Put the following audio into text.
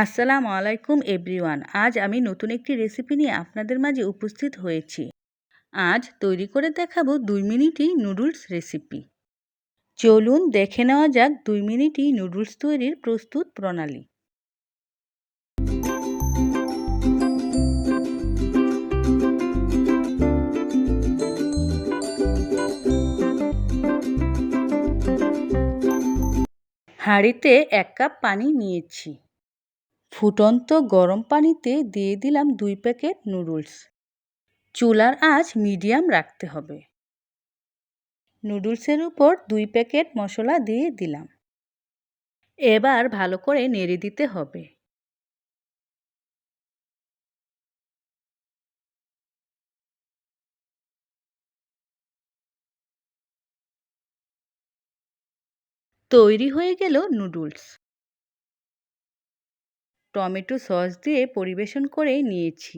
আসসালামু আলাইকুম এভরিওয়ান। আজ আমি নতুন একটি রেসিপি নিয়ে আপনাদের মাঝে উপস্থিত হয়েছি। আজ তৈরি করে দেখাবো দুই মিনিটই নুডলস রেসিপি। চলুন দেখে নেওয়া যাক দুই মিনিটই নুডলস তৈরির প্রস্তুত প্রণালী। হাঁড়িতে এক কাপ পানি নিয়েছি। ফুটন্ত গরম পানিতে দিয়ে দিলাম দুই প্যাকেট নুডলস। চুলার আঁচ মিডিয়াম রাখতে হবে। নুডলসের উপর দুই প্যাকেট মশলা দিয়ে দিলাম। এবার ভালো করে নেড়ে দিতে হবে। তৈরি হয়ে গেল নুডলস। টমেটো সস দিয়ে পরিবেশন করে নিয়েছি।